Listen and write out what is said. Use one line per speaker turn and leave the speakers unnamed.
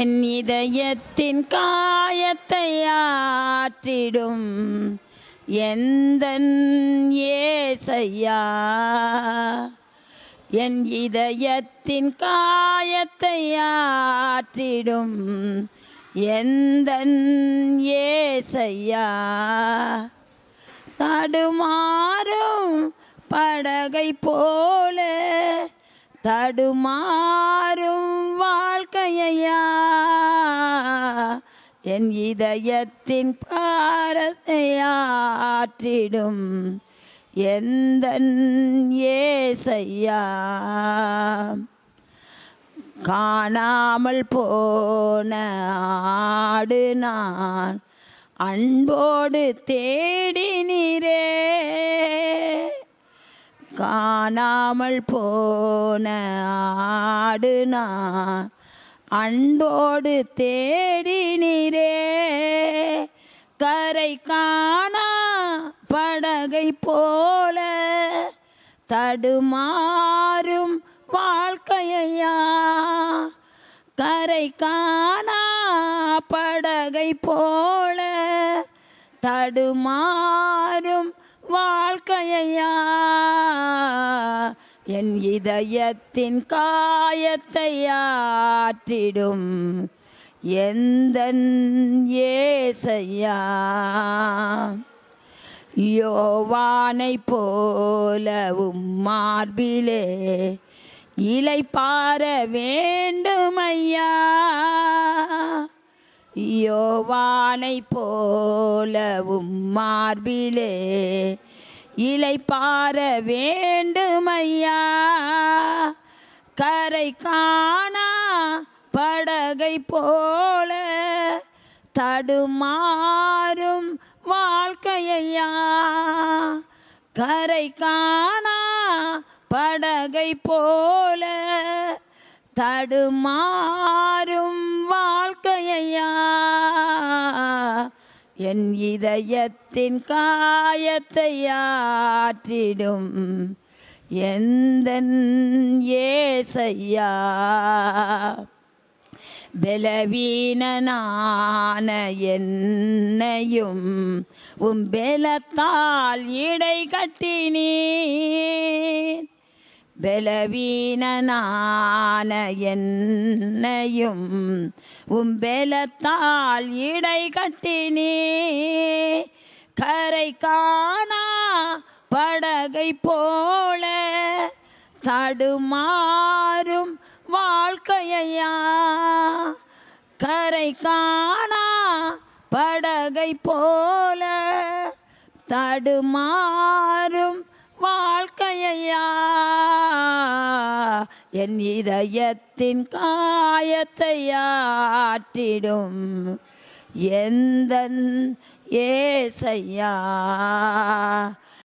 என் இதயத்தின் காயத்தை ஆற்றிடும். எந்த ஏசையா? என் இதயத்தின் காயத்தை ஆற்றிடும். எந்த ஏசையா? தடுமாறும் படகை போல தடுமாறும் வாழ்க்கையா என் இதயத்தின் பாரத்தையாற்றிடும் எந்த ஏசையா? காணாமல் போன ஆடு நான் அன்போடு தேடினீரே. காணாமல் போன ஆடு நான் அன்போடு தேடினிரே. கரை காணா படகை போல தடுமாறும் வாழ்க்கையா கரை காணா படகை போல தடுமாறும் வாழ்க்கையா என் இதயத்தின் காயத்தை ஆற்றிடும். எந்த ஏசையா? யோவானை போல மார்பிலே இலை பார வேண்டுமையா? யோவானை போலவும் மார்பிலே இலை பார வேண்டுமையா? கரை காணா படகை போல தடுமாறும் வாழ்க்கையா கரை காணா படகை போல தடுமாறும் வாழ்க்கையா என் இதயத்தின் காயத்தை ஆற்றிடும். எந்த ஏசையா? பலவீனனான என்னையும் உம் பெலத்தால் இடை கட்டினீ பலவீனனான என்னையும் உம் பெலத்தால் இடை கட்டினே. கரை காணா படகை போல தடுமாறும் வாழ்க்கையா கரை காணா படகை போல தடுமாறும் வாழ்க்கையா என் இதயத்தின் காயத்தை ஆற்றிடும். எந்தன் ஏசையா?